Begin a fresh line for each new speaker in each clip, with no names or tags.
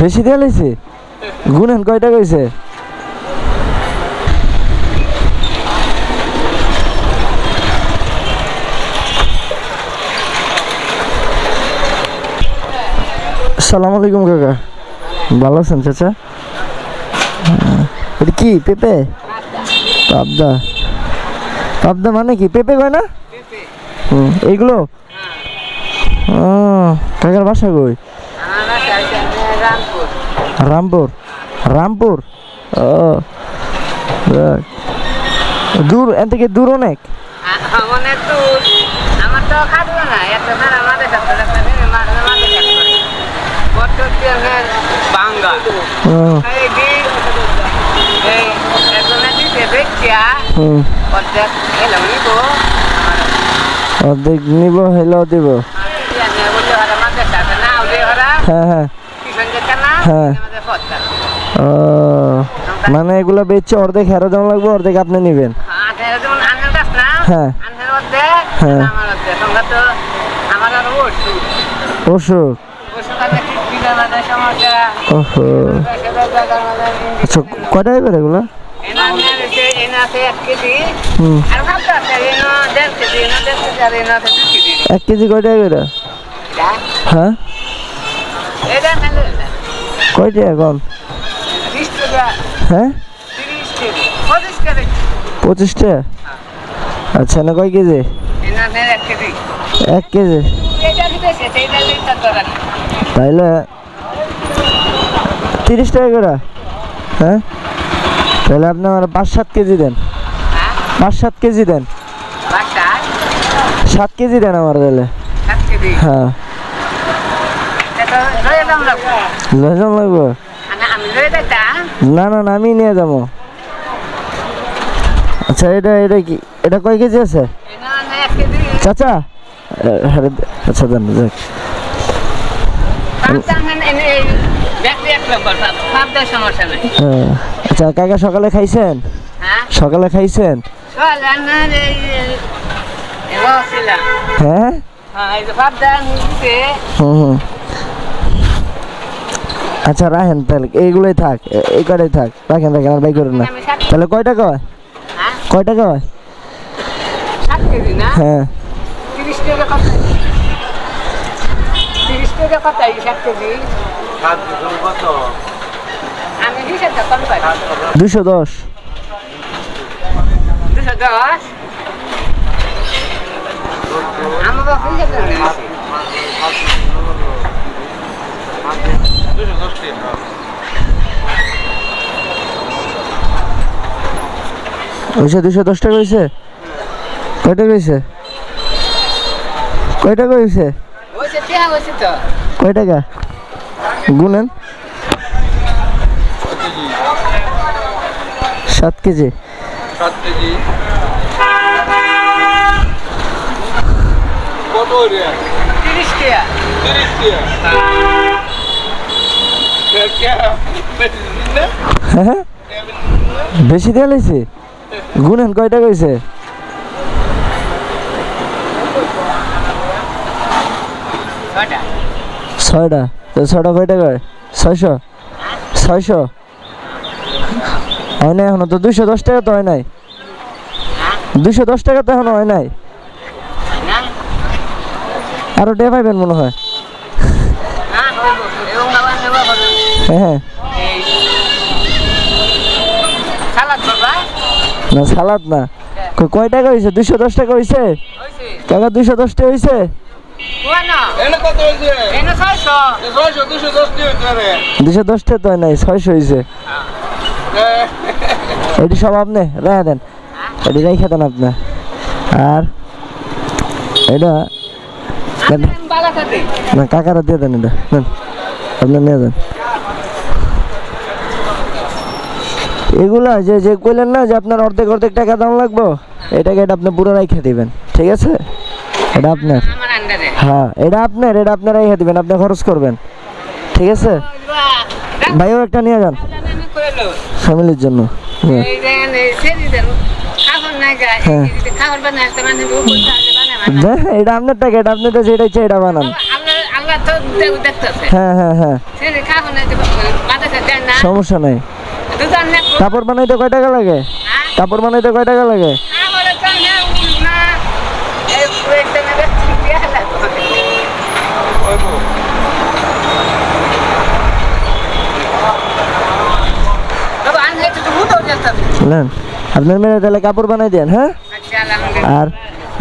বেশি দিয়ে লাইছে গুনেন কয়টা কইছে সালাম আলাইকুম কাকা। ভালো আছেন চাচা? এটা কি পেঁপে? পাবদা। পাবদা মানে কি? পেঁপে কয় না? হুম এইগুলো? কাকার বাসা কই? রামপুর রামপুর ও। দূর এন থেকে দূর অনেক
নিব
হেলেও দিব হ্যাঁ হ্যাঁ হ্যাঁ। মানে এগুলো বেচছে অর্ধেক হেরো যেমন লাগবে অর্ধেক আপনি নেবেন।
গাছ না
হ্যাঁ। হ্যাঁ।
ওষুধ
আচ্ছা কয়টায় করে এগুলো?
এক কেজি।
কয়টায় করে? হ্যাঁ।
মেলে
এখন? হ্যাঁ? পঁচিশটা? আচ্ছা না কয় কেজি?
এক কেজি।
তাইলে তিরিশ টাকা করে? হ্যাঁ? তাহলে আপনি আমার পাঁচ সাত কেজি দেন।
হ্যাঁ?
পাঁচ সাত কেজি দেন। সাত? কেজি দেন আমার তাহলে হ্যাঁ।
লয়ে দাম লাগবো
না না না আমি নিয়ে যাব আচ্ছা এটা এটা কি এটা কয় কেজি আছে চাচা হ্যাঁ, আচ্ছা দেন যাক হ্যাঁ। আচ্ছা কাকা সকালে খাইছেন
হ্যাঁ
সকালে খাইছেন হ্যাঁ
হ্যাঁ
হুম হুম আচ্ছা রাখেন তাহলে। এইগুলোই থাক এই কটাই থাক। রাখেন রাখেন আর বাই করেন না। তাহলে কয় টাকা হয়?
হ্যাঁ?
কয় টাকা হয়?
ষাট কেজি না?
হ্যাঁ। দুশো দশ।
দুশো? দশ। আমার বাবা হিসেবটা নিয়েছি
হয়েছে দুশো দশ টাকা হয়েছে কয় টাকা হয়েছে কয় টাকা হয়েছে কয় টাকা? গুনেন। সাত কেজি।
সাত কেজি। কত
তিরিশ টাকা
তিরিশ টাকা
হ্যাঁ? বেশি দিয়ে লাইছে গুনেন কয়টা
কইছে
ছয়টা। তো ছয়টা কয় টাকা হয়? ছয়শো? ছয়শো? হয় না এখনও? তো দুশো দশ টাকা তো হয় নাই। দুশো দশ টাকা তো এখনও হয় নাই। আরও ডে পাইবেন মনে হয়
না হইব এবং বাবা নেব হবে
হ্যাঁ। হ্যাঁ না সালাদ না। কয় টাকা হয়েছে দুশো দশ টাকা হয়েছে
হয়েছে
কাকা দুশো দশ টাকা হয়েছে
দুশো দশ
টাকা তো নাই ছয়শো হয়েছে এটি সব আপনি রেখে দেন। এটি রেখে দেন আপনি। আর এটা না কাকারা দিয়ে দেন এটা। নেন আপনি নিয়ে যান। এগুলা যে যে কইলেন না যে আপনার অর্ধেক অর্ধেক টাকা দাম লাগবো এটাকে এটা আপনি পুরো রাইখে দিবেন? ঠিক আছে? এটা আপনার।
আমার আন্ডারে
হ্যাঁ এটা আপনার এটা আপনার রেখে দিবেন আপনি খরচ করবেন। ঠিক আছে? ভাইও একটা নিয়ে যান। ফ্যামিলির জন্য। হ্যাঁ। হ্যাঁ।
মানে
এটা আপনার টাকা এটা আপনি তো যেটা ইচ্ছা এটা বানান। হ্যাঁ হ্যাঁ হ্যাঁ।
না
সমস্যা নাই। কাপড় বানাইতে কয় টাকা লাগে? কাপড় বানাইতে কয় টাকা লাগে? নেন। আপনার মেয়ে তাহলে কাপড় বানাই দেন হ্যাঁ? আর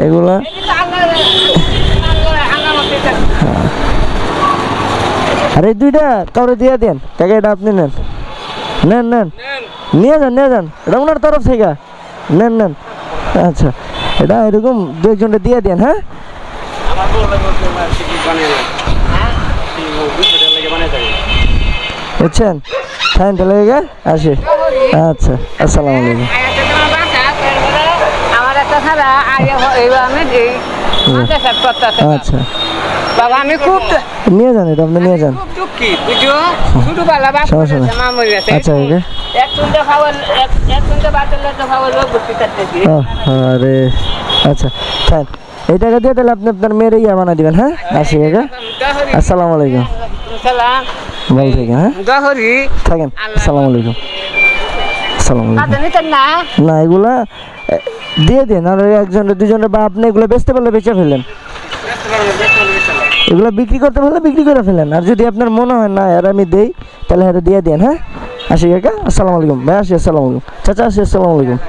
এগুলা? আর দুইটা কাউরে দিয়ে দেন কাকা এটা আপনি নেন। নেন নেন। নিয়ে যান নিয়ে যান। এটা ওনার তরফ থেকে। নেন নেন। আচ্ছা এটা এরকম দু একজনটা দিয়ে দেন হ্যাঁ? বুঝছেন? ফাইন তাহলে গা আসি। আচ্ছা আসসালামু আলাইকুম। আচ্ছা।
বাবা আমি খুব
নিয়ে যান এটা আপনি নিয়ে যান।
গেছে।
আচ্ছা আরে আচ্ছা ফাইন এই টাকা দিয়ে তাহলে আপনি আপনার মেয়ের ইয়া বানা দিবেন হ্যাঁ? আসি কাকা আসসালামু আলাইকুম। ভালো থাকেন হ্যাঁ?
দহরি
থাকেন আসসালামু আলাইকুম। আসসালামু আলাইকুম।
না?
এগুলা দিয়ে দিন আর একজন দুজনের বা আপনি এগুলো বেচতে পারলে বেচে ফেলেন। এগুলো বিক্রি করতে পারলে বিক্রি করে ফেলেন আর যদি আপনার মনে হয় না আর আমি দেই তাহলে হয়তো দিয়ে দেন হ্যাঁ? আসি কাকা? আসসালামু আলাইকুম। ভাই আসি আসসালামু আলাইকুম। চাচা আসি আসসালামু আলাইকুম।